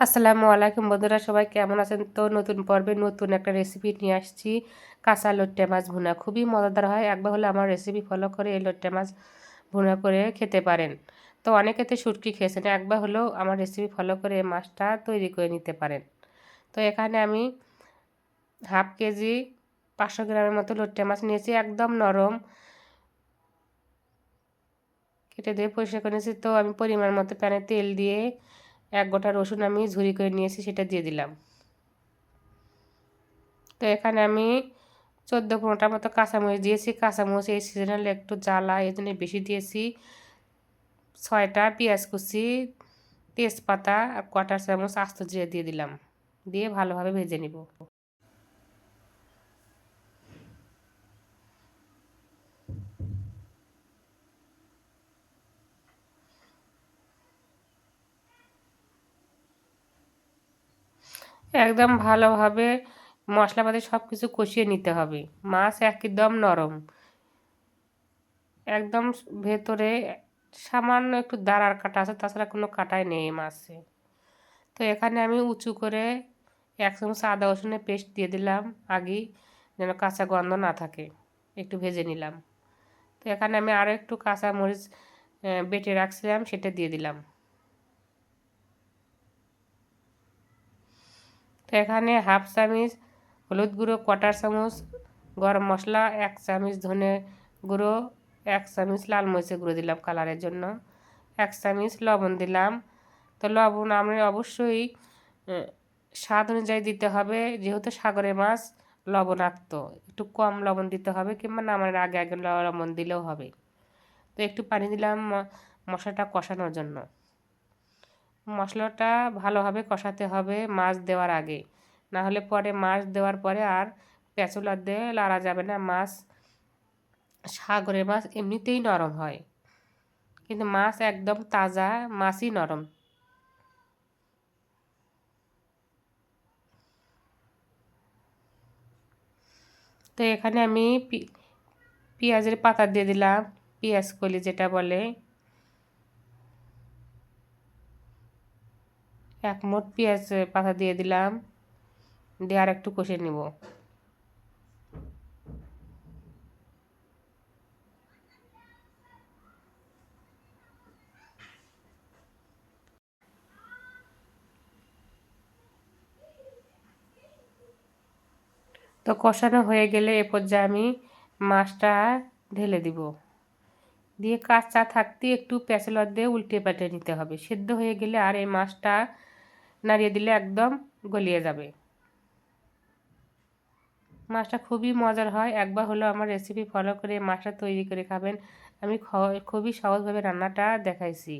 আসসালামু আলাইকুম বন্ধুরা, সবাই কেমন আছেন? তো নতুন পর্বে নতুন একটা রেসিপি নিয়ে আসছি। কাঁচা লোট্টে মাছ ভুনা। খুবই মজাদার হয়। একবার হলে আমার রেসিপি ফলো করে এই লোট্টে মাছ ভুনা করে খেতে পারেন। তো অনেকে তো শুটকি খেয়েছেন। একবার হলেও আমার রেসিপি ফলো করে এই মাছটা তৈরি করে নিতে পারেন। তো এখানে আমি হাফ কেজি পাঁচশো গ্রামের মতো লোট্টে মাছ নিয়েছি। একদম নরম। কেটে দিয়ে পরিষ্কার করে নিয়েছি। তো আমি পরিমাণ মতো প্যানে তেল দিয়ে এক গোটা রসুন আমি ঝুরি করে নিয়েছি, সেটা দিয়ে দিলাম। তো এখানে আমি চোদ্দ পনেরোটার মতো কাঁচামরিচ দিয়েছি। কাঁচামরিচ এই সিজনাল একটু জ্বালা, এই জন্য বেশি দিয়েছি। ছয়টা পেঁয়াজ কুচি, তেজপাতা আর কটা চামচ আস্ত জিরে দিয়ে দিলাম। দিয়ে ভালোভাবে ভেজে নিব। একদম ভালোভাবে মশলাপাতি সব কিছু কষিয়ে নিতে হবে। মাছ একদম নরম। একদম ভেতরে সামান্য একটু দাঁড়ার কাটা আছে, তাছাড়া কোনো কাটাই নেই মাছে। তো এখানে আমি উঁচু করে এক চামচ আদা রসুনের পেস্ট দিয়ে দিলাম, আগেই যেন কাঁচা গন্ধ না থাকে। একটু ভেজে নিলাম। তো এখানে আমি আরও একটু কাঁচা মরিচ বেটে রাখছিলাম, সেটা দিয়ে দিলাম। তো এখানে হাফ চামচ, হলুদ গুঁড়ো কটার চামচ, গরম মশলা, এক চামচ ধনে গুঁড়ো, এক চামচ লাল মরিচের গুঁড়ো দিলাম কালারের জন্য, এক চামচ লবণ দিলাম। তো লবণ আমি অবশ্যই স্বাদ অনুযায়ী দিতে হবে, যেহেতু সাগরে মাছ লবণাক্ত, একটু কম লবণ দিতে হবে কিংবা নামার আগে আগে লবণ দিলেও হবে। তো একটু পানি দিলাম মশলাটা কষানোর জন্য। মশলাটা ভালোভাবে কষাতে হবে মাছ দেওয়ার আগে। না হলে পরে মাছ দেওয়ার পরে আর পেঁচুলা দিয়ে লাড়া যাবে না। মাছ, সাগরের মাছ এমনিতেই নরম হয়। কিন্তু মাছ একদম তাজা, মাছই নরম। তো এখানে আমি পেঁয়াজের পাতা দিয়ে দিলাম। পেঁয়াজ কলি যেটা বলে। এক মোট পেঁয়াজ পাতা দিয়ে দিলাম। দিয়ে আর একটু কষে নিব। তো কষানো হয়ে গেলে এ পর্যায়ে আমি মাছটা ঢেলে দিব। দিয়ে কাঁচা থাকতে একটু প্যাচেলর দিয়ে উল্টে পাল্টে নিতে হবে। সেদ্ধ হয়ে গেলে আর এই মাছটা নাড়িয়ে দিলে একদম গলিয়ে যাবে। মাছটা খুবই মজার হয়। একবার হলো আমার রেসিপি ফলো করে মাছটা তৈরি করে খাবেন। আমি খুবই সহজভাবে রান্নাটা দেখাইছি।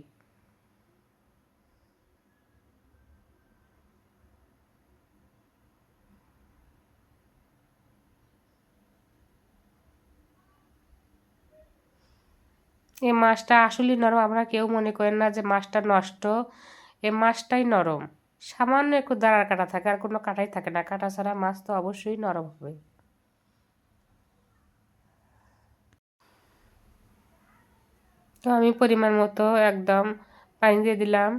এই মাছটা আসলেই নরম। আমরা কেউ মনে করেন না যে মাছটা নষ্ট। এই মাছটাই নরম। সামান্য একটু দাঁড়ার কাটা থাকে আর কোনো কাটাই থাকে না। কাটা ছাড়া মাছ তো অবশ্যই নরম হবে। তো আমি পরিমাণ মতো একদম পানি দিয়ে দিলাম।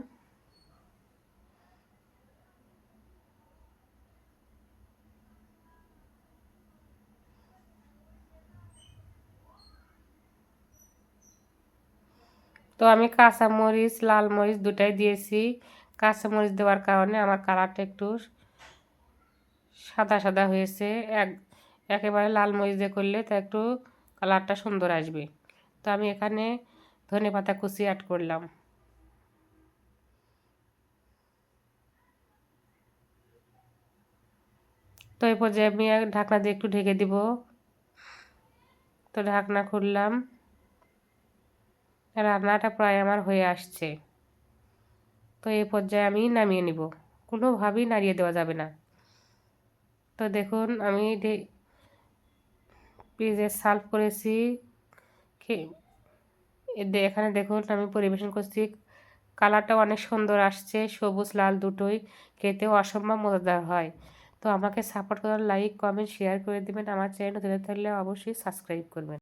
তো আমি কাঁচামরিচ লাল মরিচ দুটাই দিয়েছি। কাঁচামরিচ দেওয়ার কারণে আমার কালারটা একটু সাদা সাদা হয়েছে। এক, একেবারে লাল মরিচ দিয়ে করলে তা একটু কালারটা সুন্দর আসবে। তো আমি এখানে ধনে পাতা কুচি অ্যাড করলাম। তো এই পর্যায়ে আমি ঢাকনা দিয়ে একটু ঢেকে দিব। তো ঢাকনা খুললাম। রান্নাটা প্রায় আমার হয়ে আসছে। তো এই পর্যায়ে আমি নামিয়ে নিব। কোনোভাবেই নাড়িয়ে দেওয়া যাবে না। তো দেখুন, আমি পিজে সার্ভ করেছি এখানে দেখুন, আমি পরিবেশন করছি। কালারটা অনেক সুন্দর আসছে, সবুজ, লাল দুটোই। খেতে অসম্ভব মজাদার হয়। তো আমাকে সাপোর্ট করার লাইক, কমেন্ট, শেয়ার করে দেবেন। আমার চ্যানেল ধরে থাকলে অবশ্যই সাবস্ক্রাইব করবেন।